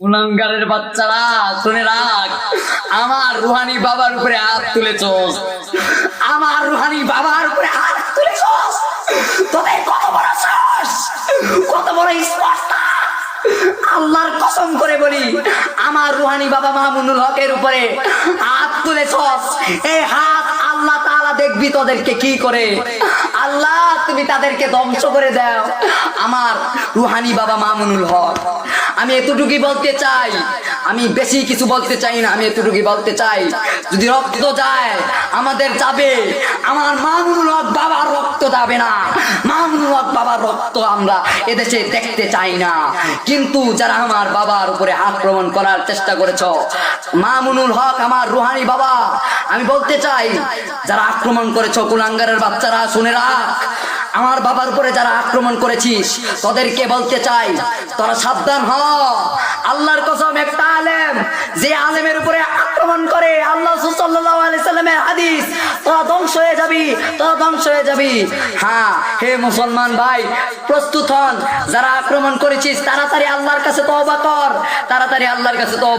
কুলাঙ্গারের বাচ্চারা, শুনে রাখ, আমার রুহানি বাবার উপরে হাত তুলেছস। আমার রুহানি বাবার উপরে হাত তুলেছস। তোদের কত বড় সাহস, কত বড় স্পর্ধা। আল্লাহর কসম করে বলি, আমার রুহানি বাবা মাহমুনুল হকের উপরে হাত তুলেছস। এই হাত আল্লাহ তাআলা দেখবি তোদেরকে কি করে? আল্লাহ, তুমি তাদেরকে ধ্বংস করে দাও। আমার রুহানি বাবা মামুনুল হক। আমি এতটুকুই বলতে চাই। আমি বেশি কিছু বলতে চাই না, আমি এতটুকুই বলতে চাই। যদি রক্ত যায়, আমাদের যাবে। আমার মামুনুল বাবার রক্ত যাবে না। মামুনুল বাবার রক্ত আমরা এদেশে দেখতে চাই না। কিন্তু যারা আমার বাবার উপরে আক্রমণ করার চেষ্টা করেছ, মামুনুল হক আমার রুহানি বাবা, আমি বলতে চাই, যারা আক্রমণ করেছ, কুলাঙ্গারের বাচ্চারা, শুনে রাখ। আমার বাবার উপরে যারা আক্রমণ করেছিস তোদেরকে বলতে চাই, তোরা সাবধান হ। আল্লাহর কসম একটা আলেম, যে আলেমের উপরে আক্রমণ করে আল্লাহ সাল্লামের হাদিস, তোরা ধ্বংস হয়ে যাবি ধ্বংস হয়ে যাবি। হ্যাঁ হে মুসলমান ভাই, প্রস্তুত হন, যারা আক্রমণ করেছিস, তাড়াতাড়ি আল্লাহর কাছে তওবা কর, তাড়াতাড়ি আল্লাহর কাছে তওবা